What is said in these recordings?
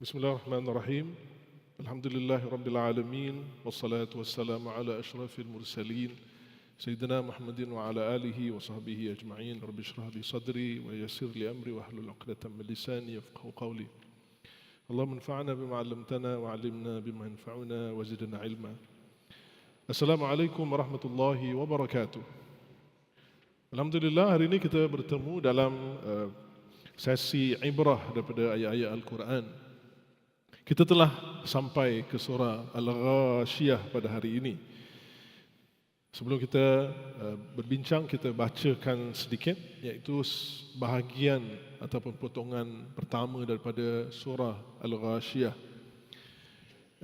بسم الله الرحمن الرحيم. الحمد لله رب العالمين والصلاة والسلام على أشرف المرسلين سيدنا محمد وعلى آله وصحبه أجمعين. رب اشرح لي صدري ويسر لي أمري واحلل عقدة من لساني يفقه قولي. اللهم انفعنا بما علمتنا وعلمنا بما ينفعنا وزدنا علما. السلام عليكم ورحمة الله وبركاته. Hari ini kita bertemu dalam uh, sesi ibrah daripada ayat-ayat Al-Quran. Kita telah sampai ke surah Al-Ghashiyah pada hari ini. Sebelum kita uh, berbincang, kita bacakan sedikit iaitu bahagian ataupun potongan pertama daripada surah Al-Ghashiyah.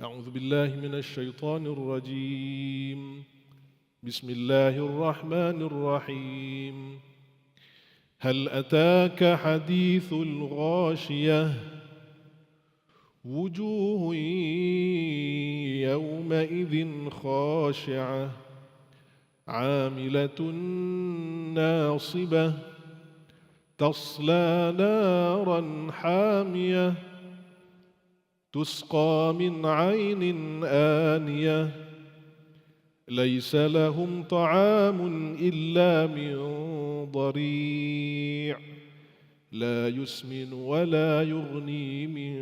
A'udzu billahi minasyaitonir rajim. بسم الله الرحمن الرحيم هل أتاك حديث الغاشية وجوه يومئذ خاشعة عاملة ناصبة تصلى نارا حامية تسقى من عين آنية. ليس لهم طعام إلا من ضريع. لا يسمن ولا يغني من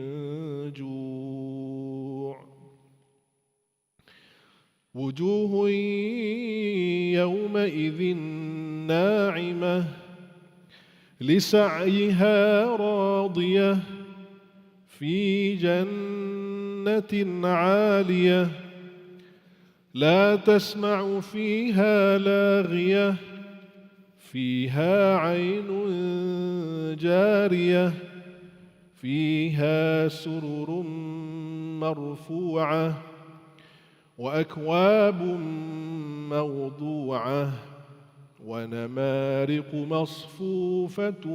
جوع. وجوه يومئذ ناعمة لسعيها راضية في جنة عالية لا تسمع فيها لاغية. فيها عين جارية فيها سرر مرفوعة وأكواب موضوعة ونمارق مصفوفة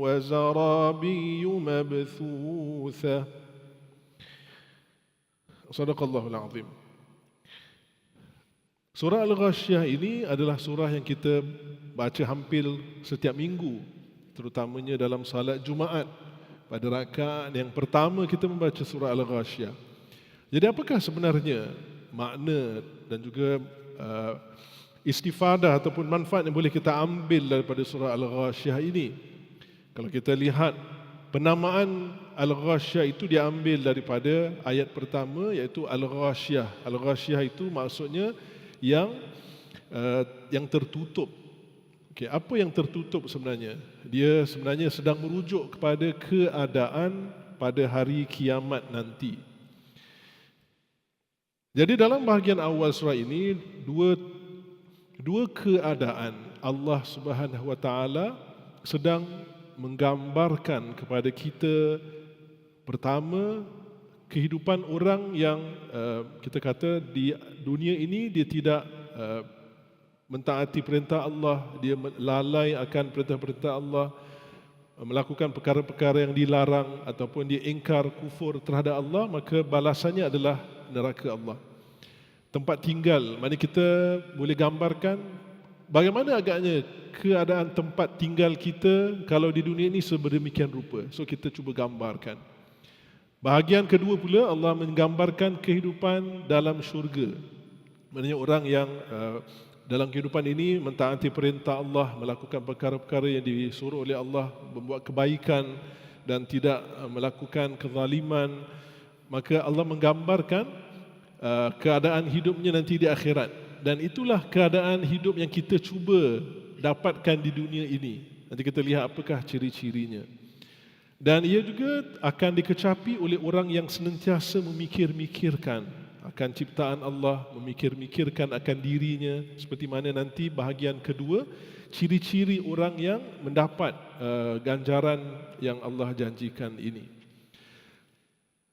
وزرابي مبثوثة. صدق الله العظيم. Surah Al-Ghasyiyah ini adalah surah yang kita baca hampir setiap minggu terutamanya dalam salat Jumaat pada rakaat yang pertama kita membaca surah Al-Ghasyiyah. Jadi apakah sebenarnya makna dan juga uh, istifadah ataupun manfaat yang boleh kita ambil daripada surah Al-Ghasyiyah ini? Kalau kita lihat penamaan Al-Ghasyiyah itu diambil daripada ayat pertama iaitu Al-Ghasyiyah. Al-Ghasyiyah itu maksudnya yang uh, yang tertutup. Okay, apa yang tertutup sebenarnya? Dia sebenarnya sedang merujuk kepada keadaan pada hari kiamat nanti. Jadi dalam bahagian awal surah ini dua dua keadaan Allah Subhanahu Wa Taala sedang menggambarkan kepada kita pertama kehidupan orang yang uh, kita kata di dunia ini dia tidak uh, mentaati perintah Allah, dia lalai akan perintah-perintah Allah, melakukan perkara-perkara yang dilarang ataupun dia ingkar kufur terhadap Allah, maka balasannya adalah neraka Allah. Tempat tinggal, mana kita boleh gambarkan bagaimana agaknya keadaan tempat tinggal kita kalau di dunia ini sedemikian rupa. So kita cuba gambarkan. Bahagian kedua pula Allah menggambarkan kehidupan dalam syurga. Maksudnya orang yang uh, dalam kehidupan ini mentaati perintah Allah, melakukan perkara-perkara yang disuruh oleh Allah, membuat kebaikan dan tidak uh, melakukan kezaliman, maka Allah menggambarkan uh, keadaan hidupnya nanti di akhirat. Dan itulah keadaan hidup yang kita cuba dapatkan di dunia ini. Nanti kita lihat apakah ciri-cirinya. Dan ia juga akan dikecapi oleh orang yang senantiasa memikir-mikirkan akan ciptaan Allah, memikir-mikirkan akan dirinya seperti mana nanti bahagian kedua ciri-ciri orang yang mendapat uh, ganjaran yang Allah janjikan ini.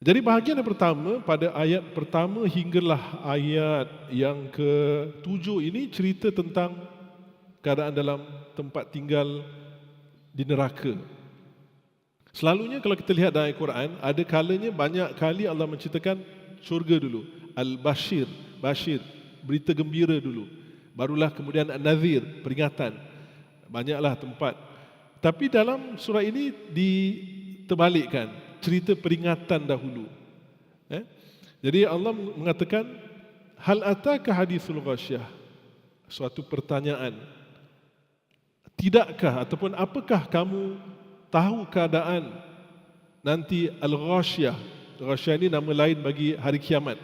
Jadi bahagian yang pertama pada ayat pertama hinggalah ayat yang ke-7 ini cerita tentang keadaan dalam tempat tinggal di neraka. Selalunya kalau kita lihat dalam Al-Quran, ada kalanya banyak kali Allah menceritakan syurga dulu. Al-Bashir, Bashir, berita gembira dulu. Barulah kemudian An-Nazir, peringatan. Banyaklah tempat. Tapi dalam surah ini diterbalikkan. cerita peringatan dahulu. Eh? Jadi Allah mengatakan hal ataka hadithul ghasyah suatu pertanyaan tidakkah ataupun apakah kamu tahu keadaan nanti al-ghasyah ghasyah ini nama lain bagi hari kiamat.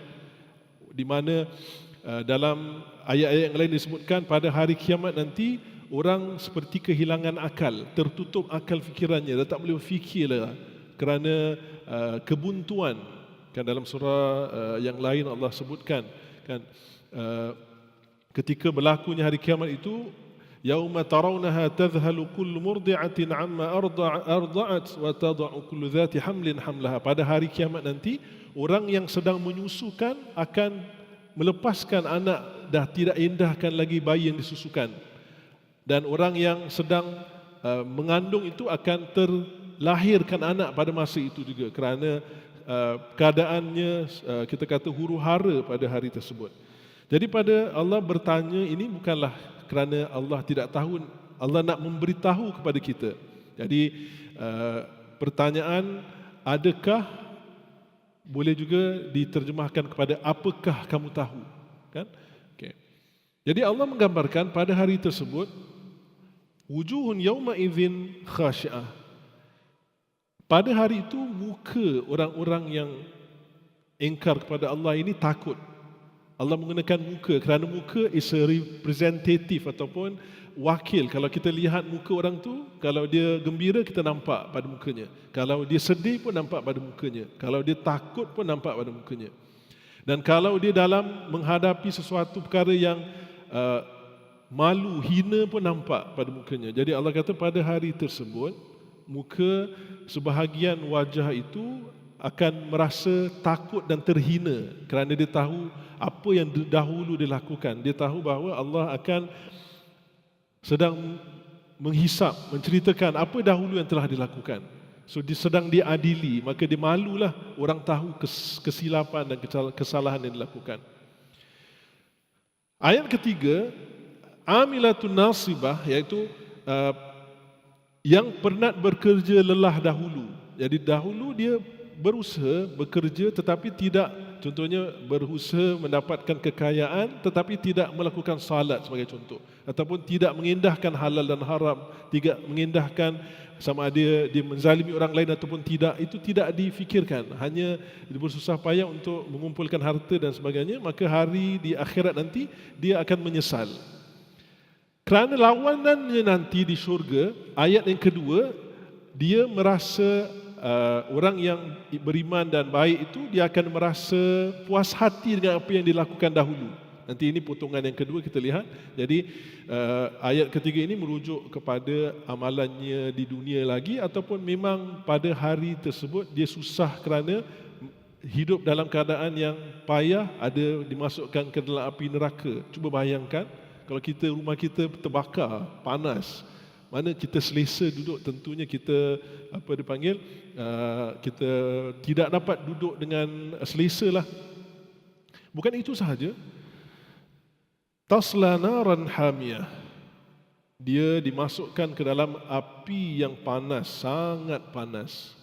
Di mana uh, dalam ayat-ayat yang lain disebutkan pada hari kiamat nanti orang seperti kehilangan akal tertutup akal fikirannya. Dia tak boleh berfikir lah kerana uh, kebuntuan. Kan dalam surah uh, yang lain Allah sebutkan kan uh, ketika berlakunya hari kiamat itu yauma tarawnaha tadhhalu kullu murdi'atin amma arda'at wa tad'u kullu dhati hamlin hamlaha pada hari kiamat nanti orang yang sedang menyusukan akan melepaskan anak dah tidak indahkan lagi bayi yang disusukan. Dan orang yang sedang uh, mengandung itu akan terlahirkan anak pada masa itu juga kerana uh, keadaannya uh, kita kata huru hara pada hari tersebut. Jadi pada Allah bertanya ini bukanlah kerana Allah tidak tahu Allah nak memberitahu kepada kita. Jadi uh, pertanyaan adakah boleh juga diterjemahkan kepada apakah kamu tahu? Kan? Okey. Jadi Allah menggambarkan pada hari tersebut wujuhun yauma idzin khashi'ah. Pada hari itu muka orang-orang yang engkar kepada Allah ini takut Allah menggunakan muka. Kerana muka is a representative ataupun wakil. Kalau kita lihat muka orang tu kalau dia gembira kita nampak pada mukanya. Kalau dia sedih pun nampak pada mukanya. Kalau dia takut pun nampak pada mukanya. Dan kalau dia dalam menghadapi sesuatu perkara yang uh, malu hina pun nampak pada mukanya. Jadi Allah kata pada hari tersebut muka sebahagian wajah itu akan merasa takut dan terhina kerana dia tahu apa yang dahulu dilakukan dia tahu bahawa Allah akan sedang menghisap, menceritakan apa dahulu yang telah dilakukan. So dia sedang diadili, maka dia malulah orang tahu kesilapan dan kesalahan yang dilakukan. Ayat ketiga, amilatun nasibah iaitu uh, yang pernah bekerja lelah dahulu. Jadi dahulu dia berusaha bekerja tetapi tidak contohnya berusaha mendapatkan kekayaan tetapi tidak melakukan salat sebagai contoh. Ataupun tidak mengindahkan halal dan haram tidak mengindahkan sama ada dia menzalimi orang lain ataupun tidak itu tidak difikirkan. Hanya bersusah payah untuk mengumpulkan harta dan sebagainya maka hari di akhirat nanti dia akan menyesal. Kerana lawanannya nanti di syurga ayat yang kedua dia merasa uh, orang yang beriman dan baik itu dia akan merasa puas hati dengan apa yang dilakukan dahulu. Nanti ini potongan yang kedua kita lihat. Jadi uh, ayat ketiga ini merujuk kepada amalannya di dunia lagi ataupun memang pada hari tersebut dia susah kerana hidup dalam keadaan yang payah ada dimasukkan ke dalam api neraka. Cuba bayangkan kalau kita rumah kita terbakar, panas, mana kita selesa duduk tentunya kita apa dipanggil uh, kita tidak dapat duduk dengan selesa lah. Bukan itu sahaja. Tasla naran hamiyah. Dia dimasukkan ke dalam api yang panas sangat panas.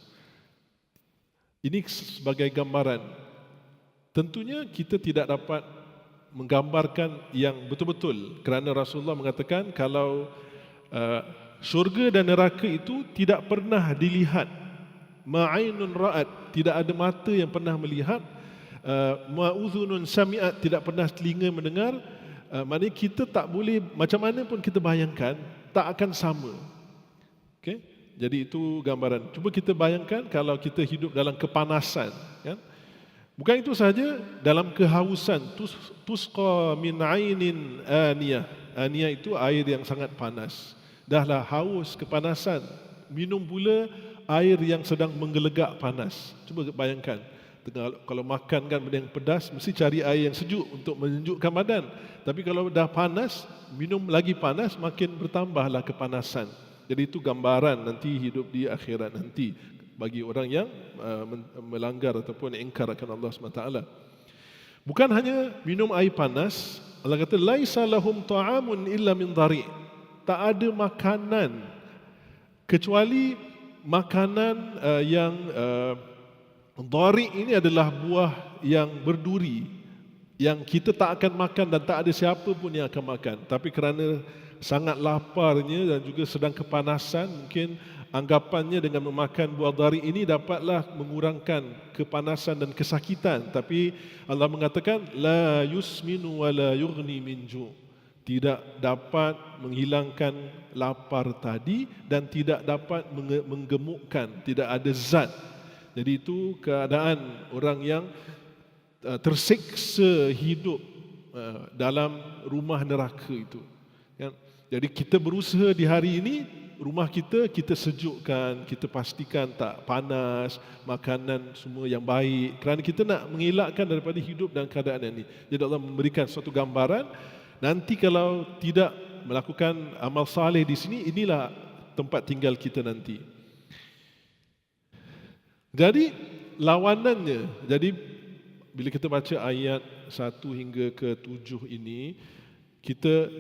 Ini sebagai gambaran. Tentunya kita tidak dapat menggambarkan yang betul-betul. Kerana Rasulullah mengatakan kalau uh, syurga dan neraka itu tidak pernah dilihat. Ma'ainun ra'at tidak ada mata yang pernah melihat. Uh, ma'udhunun sami'at tidak pernah telinga mendengar. Uh, maknanya kita tak boleh macam mana pun kita bayangkan tak akan sama. Okay? jadi itu gambaran. Cuba kita bayangkan kalau kita hidup dalam kepanasan kan? Bukan itu saja dalam kehausan. Tus, tusqa min ainin aniyah. Aniyah itu air yang sangat panas Dahlah haus kepanasan. Minum pula air yang sedang menggelegak panas. Cuba bayangkan Kalau makan kan benda yang pedas Mesti cari air yang sejuk untuk menyejukkan badan. Tapi kalau dah panas Minum lagi panas makin bertambahlah kepanasan. Jadi itu gambaran nanti hidup di akhirat nanti Bagi orang yang uh, melanggar ataupun ingkar akan Allah SWT Bukan hanya minum air panas Allah kata laisa lahum ta'amun illa min dhari' tak ada makanan kecuali makanan uh, yang uh, Dhari ini adalah buah yang berduri yang kita tak akan makan dan tak ada siapa pun yang akan makan. Tapi kerana sangat laparnya dan juga sedang kepanasan, mungkin anggapannya dengan memakan buah dari ini dapatlah mengurangkan kepanasan dan kesakitan. Tapi Allah mengatakan la yusminu wa la yughni min ju. Tidak dapat menghilangkan lapar tadi dan tidak dapat menggemukkan, tidak ada zat jadi itu keadaan orang yang uh, tersiksa hidup uh, dalam rumah neraka itu. Kan? Jadi kita berusaha di hari ini rumah kita kita sejukkan, kita pastikan tak panas, makanan semua yang baik kerana kita nak mengelakkan daripada hidup dalam keadaan ini. Jadi Allah memberikan suatu gambaran nanti kalau tidak melakukan amal saleh di sini inilah tempat tinggal kita nanti. Jadi lawanannya, jadi bila kita baca ayat 1 hingga ke 7 ini, kita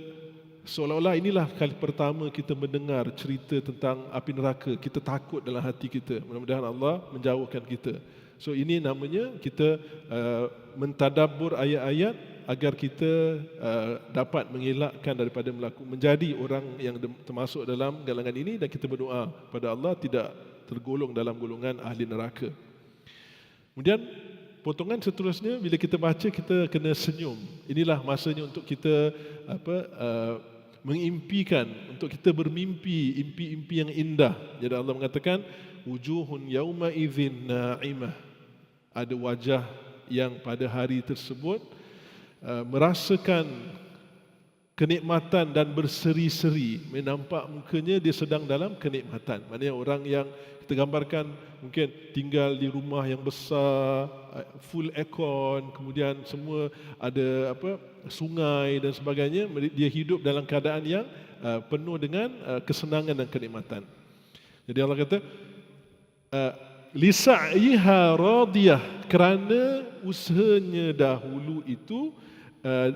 seolah-olah inilah kali pertama kita mendengar cerita tentang api neraka. Kita takut dalam hati kita. Mudah-mudahan Allah menjauhkan kita. So ini namanya kita uh, mentadabur ayat-ayat agar kita uh, dapat mengelakkan daripada melakukan menjadi orang yang termasuk dalam galangan ini dan kita berdoa pada Allah tidak tergolong dalam golongan ahli neraka. Kemudian potongan seterusnya bila kita baca kita kena senyum. Inilah masanya untuk kita apa uh, mengimpikan untuk kita bermimpi impi-impi yang indah. Jadi Allah mengatakan wujuhun yauma idzin na'imah. Ada wajah yang pada hari tersebut merasakan kenikmatan dan berseri-seri. Menampak mukanya dia sedang dalam kenikmatan. Maknanya orang yang kita gambarkan mungkin tinggal di rumah yang besar eh, full aircon kemudian semua ada apa sungai dan sebagainya dia hidup dalam keadaan yang uh, penuh dengan uh, kesenangan dan kenikmatan. Jadi Allah kata uh, lisa'iha radiyah kerana usahanya dahulu itu uh,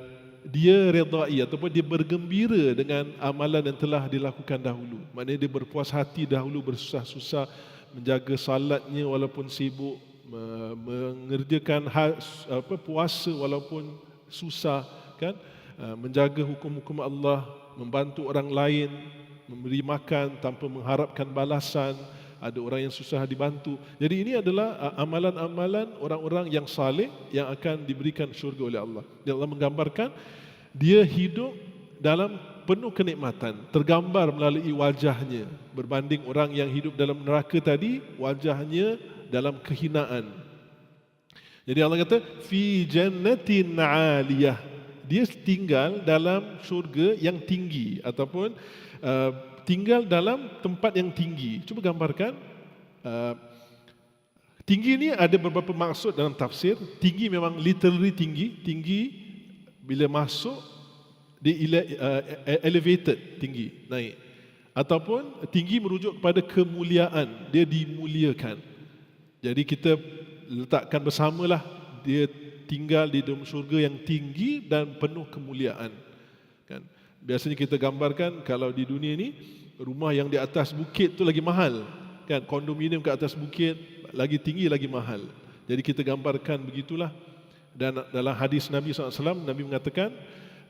dia redai ataupun dia bergembira dengan amalan yang telah dilakukan dahulu. Maknanya dia berpuas hati dahulu bersusah-susah menjaga salatnya walaupun sibuk, mengerjakan apa puasa walaupun susah kan, menjaga hukum-hukum Allah, membantu orang lain, memberi makan tanpa mengharapkan balasan. Ada orang yang susah dibantu. Jadi ini adalah amalan-amalan orang-orang yang saleh yang akan diberikan syurga oleh Allah. Dan Allah menggambarkan dia hidup dalam penuh kenikmatan tergambar melalui wajahnya berbanding orang yang hidup dalam neraka tadi wajahnya dalam kehinaan jadi Allah kata fi jannatin aliyah dia tinggal dalam syurga yang tinggi ataupun uh, tinggal dalam tempat yang tinggi. Cuba gambarkan uh, tinggi ini ada beberapa maksud dalam tafsir. Tinggi memang literally tinggi. Tinggi bila masuk dia uh, elevated tinggi naik. Ataupun tinggi merujuk kepada kemuliaan. Dia dimuliakan. Jadi kita letakkan bersamalah. Dia tinggal di dalam syurga yang tinggi dan penuh kemuliaan. Kan? Biasanya kita gambarkan kalau di dunia ini rumah yang di atas bukit tu lagi mahal. Kan? Kondominium ke atas bukit lagi tinggi lagi mahal. Jadi kita gambarkan begitulah. Dan dalam hadis Nabi SAW, Nabi mengatakan,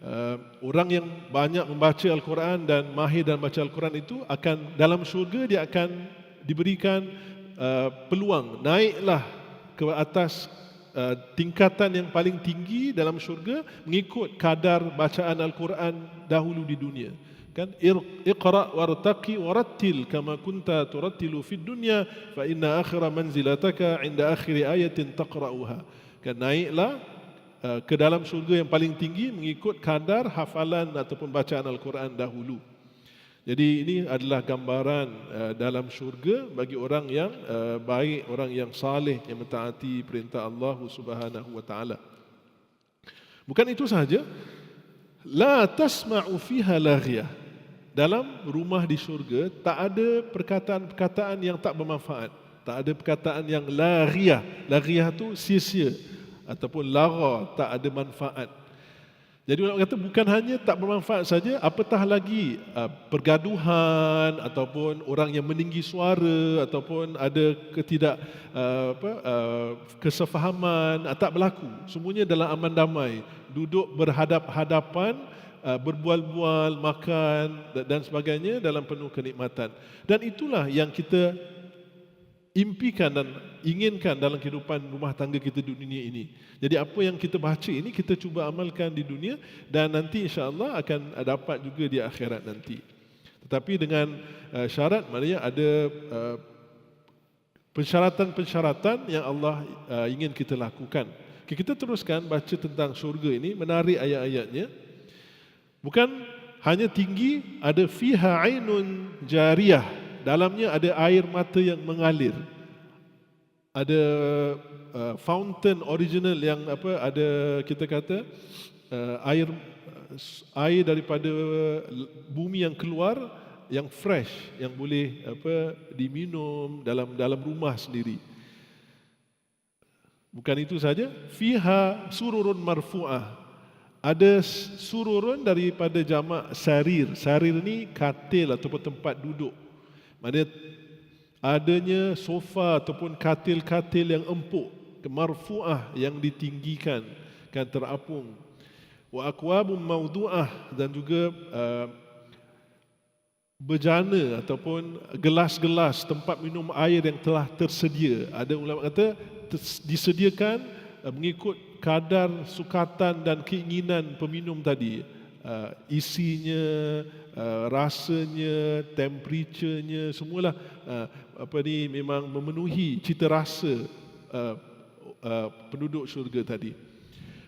uh, orang yang banyak membaca Al-Quran dan mahir dalam baca Al-Quran itu akan dalam syurga dia akan diberikan uh, peluang. Naiklah ke atas uh, tingkatan yang paling tinggi dalam syurga mengikut kadar bacaan Al-Quran dahulu di dunia. Kan? Iqra wartaqi warattil kama kunta turattilu fid dunya fa inna akhira manzilataka inda akhiri ayatin taqra'uha. Kan? Naiklah uh, ke dalam syurga yang paling tinggi mengikut kadar hafalan ataupun bacaan al-Quran dahulu. Jadi ini adalah gambaran uh, dalam syurga bagi orang yang uh, baik, orang yang saleh yang mentaati perintah Allah Subhanahu wa taala. Bukan itu sahaja. La tasma'u fiha laghiyah. Dalam rumah di syurga tak ada perkataan-perkataan yang tak bermanfaat. Tak ada perkataan yang laghiyah. Laghiyah tu sia-sia ataupun lara tak ada manfaat. Jadi ulama kata bukan hanya tak bermanfaat saja, apatah lagi uh, pergaduhan ataupun orang yang meninggi suara ataupun ada ketidak uh, apa uh, kesefahaman tak berlaku. Semuanya dalam aman damai, duduk berhadap-hadapan berbual-bual, makan dan sebagainya dalam penuh kenikmatan. Dan itulah yang kita impikan dan inginkan dalam kehidupan rumah tangga kita di dunia ini. Jadi apa yang kita baca ini kita cuba amalkan di dunia dan nanti insya-Allah akan dapat juga di akhirat nanti. Tetapi dengan uh, syarat maknanya ada uh, persyaratan-persyaratan yang Allah uh, ingin kita lakukan. Okay, kita teruskan baca tentang syurga ini menarik ayat-ayatnya. Bukan hanya tinggi ada fiha ainun jariyah dalamnya ada air mata yang mengalir. Ada uh, fountain original yang apa ada kita kata uh, air air daripada bumi yang keluar yang fresh yang boleh apa diminum dalam dalam rumah sendiri. Bukan itu saja fiha sururun marfuah. Ada sururun daripada jamak sarir. Sarir ni katil ataupun tempat duduk Maksudnya adanya sofa ataupun katil-katil yang empuk, kemarfuah yang ditinggikan kan terapung. Wa aqwabum mawdu'ah dan juga uh, bejana ataupun gelas-gelas tempat minum air yang telah tersedia. Ada ulama kata disediakan uh, mengikut kadar sukatan dan keinginan peminum tadi. Uh, isinya, Uh, rasanya, temperaturenya, semualah uh, apa ni memang memenuhi cita rasa uh, uh, penduduk syurga tadi.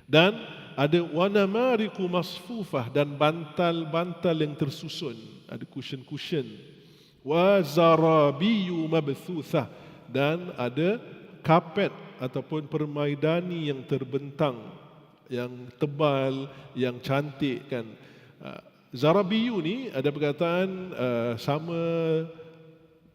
Dan ada wanamariku masfufah dan bantal-bantal yang tersusun, ada cushion-cushion. Wa zarabiyu mabthuthah dan ada kapet ataupun permaidani yang terbentang yang tebal, yang cantik kan. Uh, Zarabiyu ni ada perkataan uh, sama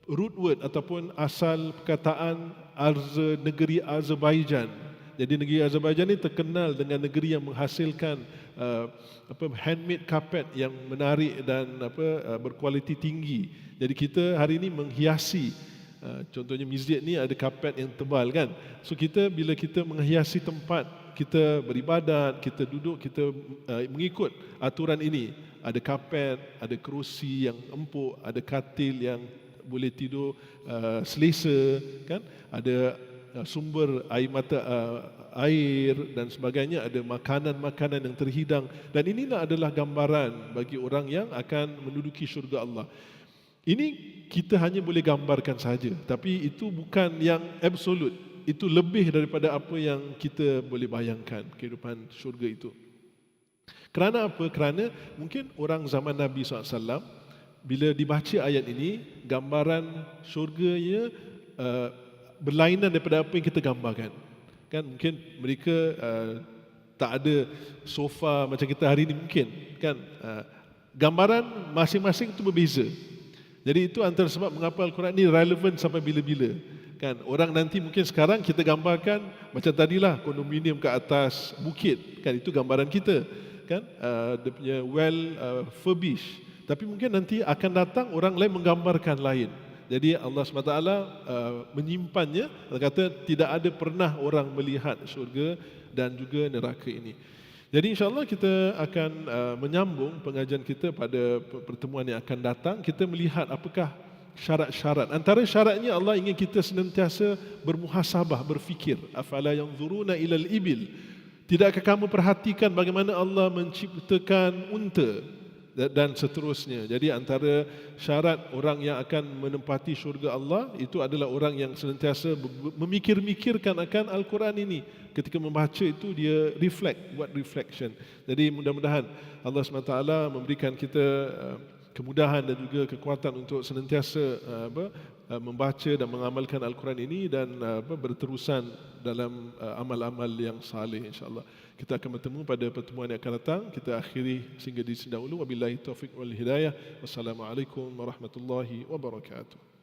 root word ataupun asal perkataan Arze, negeri Azerbaijan. Jadi negeri Azerbaijan ni terkenal dengan negeri yang menghasilkan uh, apa handmade carpet yang menarik dan apa uh, berkualiti tinggi. Jadi kita hari ini menghiasi uh, contohnya masjid ni ada carpet yang tebal kan. So kita bila kita menghiasi tempat kita beribadat, kita duduk, kita uh, mengikut aturan ini ada kapet, ada kerusi yang empuk, ada katil yang boleh tidur uh, selesa, kan? Ada uh, sumber air mata uh, air dan sebagainya, ada makanan-makanan yang terhidang dan inilah adalah gambaran bagi orang yang akan menduduki syurga Allah. Ini kita hanya boleh gambarkan saja, tapi itu bukan yang absolut. Itu lebih daripada apa yang kita boleh bayangkan kehidupan syurga itu. Kerana apa? Kerana mungkin orang zaman Nabi SAW bila dibaca ayat ini gambaran syurganya uh, berlainan daripada apa yang kita gambarkan. Kan mungkin mereka uh, tak ada sofa macam kita hari ini mungkin kan uh, gambaran masing-masing itu berbeza. Jadi itu antara sebab mengapa Al-Quran ini relevan sampai bila-bila. Kan? Orang nanti mungkin sekarang kita gambarkan macam tadilah kondominium ke atas bukit. Kan? Itu gambaran kita. Kan? Uh, dia punya well uh, furbish tapi mungkin nanti akan datang orang lain menggambarkan lain. Jadi Allah SWT uh, menyimpannya. Allah kata tidak ada pernah orang melihat syurga dan juga neraka ini. Jadi insyaAllah kita akan uh, menyambung pengajian kita pada pertemuan yang akan datang. Kita melihat apakah syarat-syarat antara syaratnya Allah ingin kita senantiasa bermuhasabah berfikir afala yang zuruna ilal ibil Tidakkah kamu perhatikan bagaimana Allah menciptakan unta dan seterusnya. Jadi antara syarat orang yang akan menempati syurga Allah itu adalah orang yang senantiasa memikir-mikirkan akan Al-Quran ini. Ketika membaca itu dia reflect, buat reflection. Jadi mudah-mudahan Allah SWT memberikan kita uh, kemudahan dan juga kekuatan untuk senantiasa uh, apa, uh, membaca dan mengamalkan Al-Quran ini dan apa, berterusan dalam uh, amal-amal yang saleh insyaallah. Kita akan bertemu pada pertemuan yang akan datang. Kita akhiri sehingga di sini dahulu. Wabillahi taufiq wal hidayah. Wassalamualaikum warahmatullahi wabarakatuh.